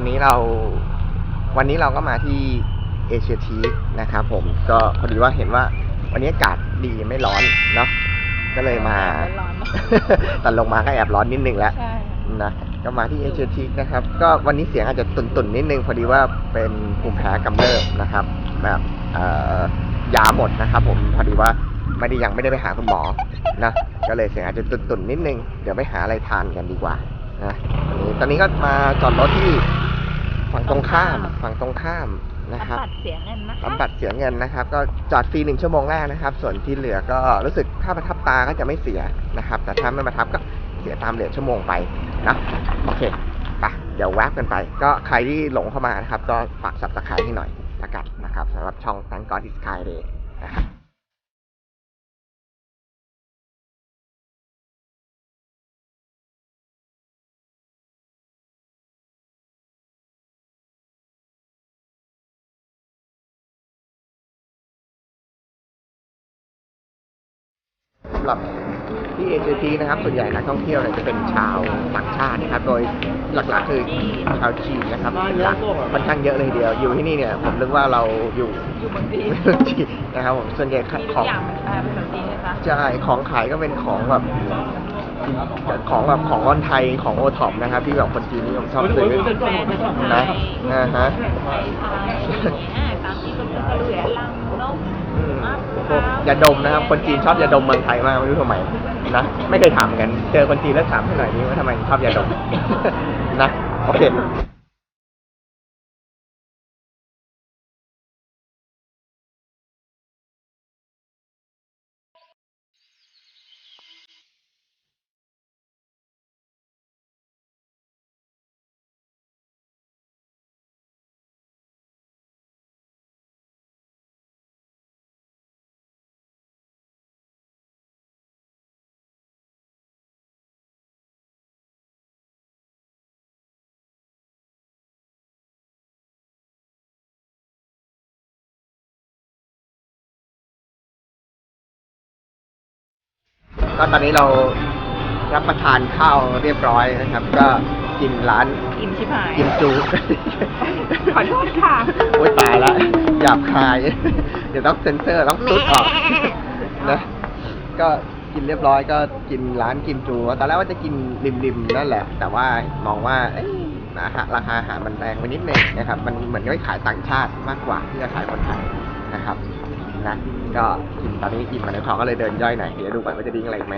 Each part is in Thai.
วันนี้เราวันนี้เราก็มาที่เอเชียทีนะครับผมก็พอดีว่าเห็นว่า วันนี้อากาศดีไม่ร้อนเนาะก็เลยมาร้อนแต่ลงมาก็แอบร้อนนิดนึงแล้วใช่ นะก็มาที่เอเชียทีนะครับ ก็วันนี้เสียงอาจจะตุ่นๆนิดนึง พอดีว่าเป็นภูมิแพ้กำเริบนะครับ แบบเอ่อยาหมดนะครับ ผมพอดีว่าไม่ได้ยังไม่ได้ไปหาคุณหมอนะก็เลยเสียงอาจจะตุ่นๆนิดนึง เดี๋ยวไปหาอะไรทานกันดีกว่านะวันนี้ตอนนี้ก็มาจอดรถที่ ฝั่งตรงข้ามฝั่งตรงข้ามนะครับบำบัดเสียเงินนะคะบำบัดเสียเงินนะครับ ก็จอดฟรีหนึ่งชั่วโมงแรกนะครับ ส่วนที่เหลือก็รู้สึกถ้าประทับตาก็จะไม่เสียนะครับ แต่ถ้าไม่ประทับก็เสียตามเหลือชั่วโมงไปนะโอเคไปเดี๋ยวแวบกันไป ก็ใครที่หลงเข้ามานะครับ ก็ฝากสับสไครให้หน่อยละกันนะครับสำหรับช่อง Thank God It's Sky Day นะครับ หรับที่เอเชียทีนะครับส่วนใหญ่นักท่องเที่ยวเนี่ยจะเป็นชาวต่างชาตินะครับ โดยหลักๆคือชาวจีนนะครับหลักค่อนข้างเยอะเลยทีเดียว อยู่ที่นี่เนี่ยผมนึกว่าเราอยู่อยู่เมืองจีนเมืองจีนนะครับผมส่วนใหญ่มีขทุอกงอย่างแปลเป็นแบบจีนเลยคะใช่ของขายก็เป็นของแบบของแบบของร้อนไทยของโอท็อปนะครับ ที่แบบคนจีนนิยมชอบซื้อแบรนด์ไทยนะอ่าฮะ ไทยไทยอ่าตามที่ก็คือกระเหลี่ยลัง นกอืมมะพร้าว ยาดมนะครับ คนจีนชอบยาดมเมืองไทยมากไม่รู้ทำไมนะไม่เคยถามกัน เจอคนจีนแล้วถามให้หน่อยนี้ว่าทำไมชอบยาดม นะโอเค ก็ตอนนี้เรารับประทานข้าวเรียบร้อยนะครับ ก็กินร้านอิ่มชิบหาย กิมจู ขอโทษค่ะ โอ้ยตายละหยาบคาย เดี๋ยวต้องเซ็นเซอร์ต้องตุ๊ดออกนะก็กินเรียบร้อยก็กินร้านกิมจูตอนแรกว่าจะกินริมๆนั่นแหละ แต่ว่ามองว่าเอ้ยราคาราคาอาหารมันแพงไปนิดนึงนะครับ มันเหมือนไม่ขายต่างชาติมากกว่าที่จะขายคนไทยนะครับ นะ ก็กินตอนนี้อิ่มมาในท้องก็เลยเดินย่อยหน่อย เดี๋ยวดูก่อนว่าจะดิ้งอะไรอีกไหม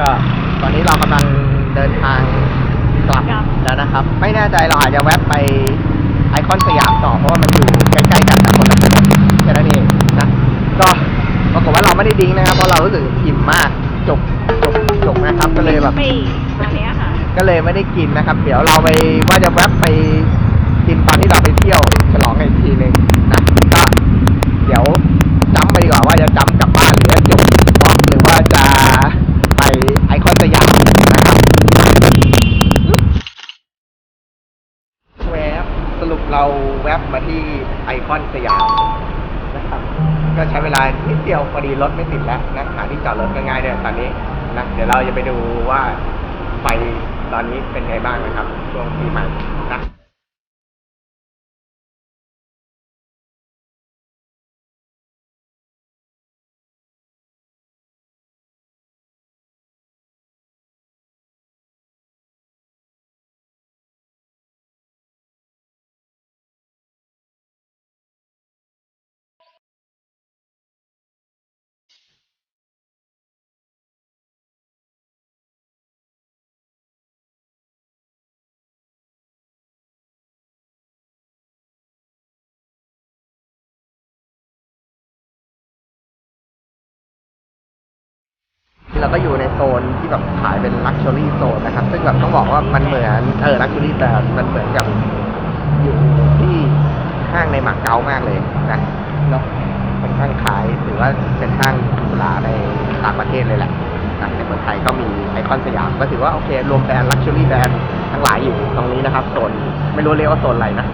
ก็ตอนนี้เรากำลังเดินทางกลับกลับแล้วนะครับ ไม่แน่ใจเราอาจจะแวะไป เพราะว่ามันอยู่ใกล้ๆกันแต่คนละถนนแค่นั้นเองนะ ก็ปรากฏว่าเราไม่ได้ดิ้งนะครับ เพราะเรารู้สึกอิ่มมากจุกจุกจุกนะครับ ก็เลยแบบปีอันนี้ค่ะ ก็เลยไม่ได้กินนะครับ เดี๋ยวเราไปว่าจะแวะไปกินตอนที่เราไปเที่ยวฉลองกันอีกทีหนึ่งนะก็เดี๋ยวจำไปดีกว่าว่าจะจำกลับบ้านหรือว่าจุกหรือว่าจะไปไอคอนสยามนะครับแวบสรุปเราแว บมาที่ไอคอนสยามนะครับก็ใช้เวลานิดเดียวพอดีรถไม่ติดแล้วนะหาที่จอดรถก็ง่ายด้วยตอนนี้นะเดี๋ยวเราจะไปดูว่าไฟตอนนี้เป็นไงบ้างนะครับ ช่วงปีใหม่นะ เราก็อยู่ในโซนที่แบบขายเป็นลักชัวรี่โซนนะครับ ซึ่งแบบต้องบอกว่ามันเหมือนเออลักชัวรี่แต่มันเหมือนกับอยู่ที่ห้างในหมาเก๊ามากเลยนะเนาะเป็นห้างขายถือว่าเป็นห้างหรูหราในต่างประเทศเลยแหละนะในเมืองไทยก็มีไอคอนสยามก็ถือว่าโอเครวมแบรนด์ลักชัวรี่แบรนด์ทั้งหลายอยู่ตรงนี้นะครับโซนไม่รู้เรียกว่าโซนอะไรนะ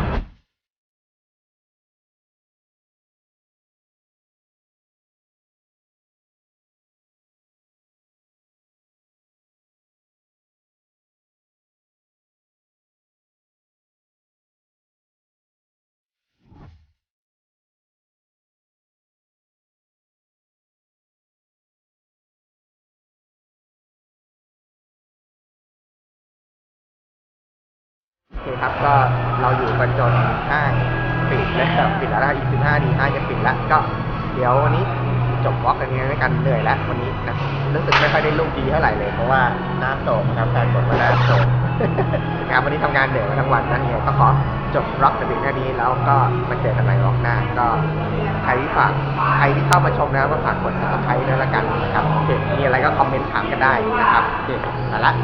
เคครับก็เราอยู่กันจนห้างปิดแล้วปิดแล้วนะอีกสิบห้าทีห้างจะปิดแล้วก็เดี๋ยววันนี้จบวอล์กกันนี้ด้วยกันเหนื่อยแล้ววันนี้นะรู้สึกไม่ค่อยได้ลูกดีเท่าไหร่เลยเพราะว่าหน้าโศกนะครับแฟนบ่นว่าหน้าโศกงานวันนี้ทำงานเหนื่อยมาทั้งวันนั่นเองก็ขอจบร็อกแต่เพียงแค่นี้แล้วก็มาเจอกันใหม่ร็อกหน้า ก็ใครที่ฝากใครที่เข้ามาชมนะครับก็ฝากกด subscribe ด้วยละกันนะครับโอเคมีอะไรก็คอมเมนต์ถามกันได้นะครับโอเคไปละ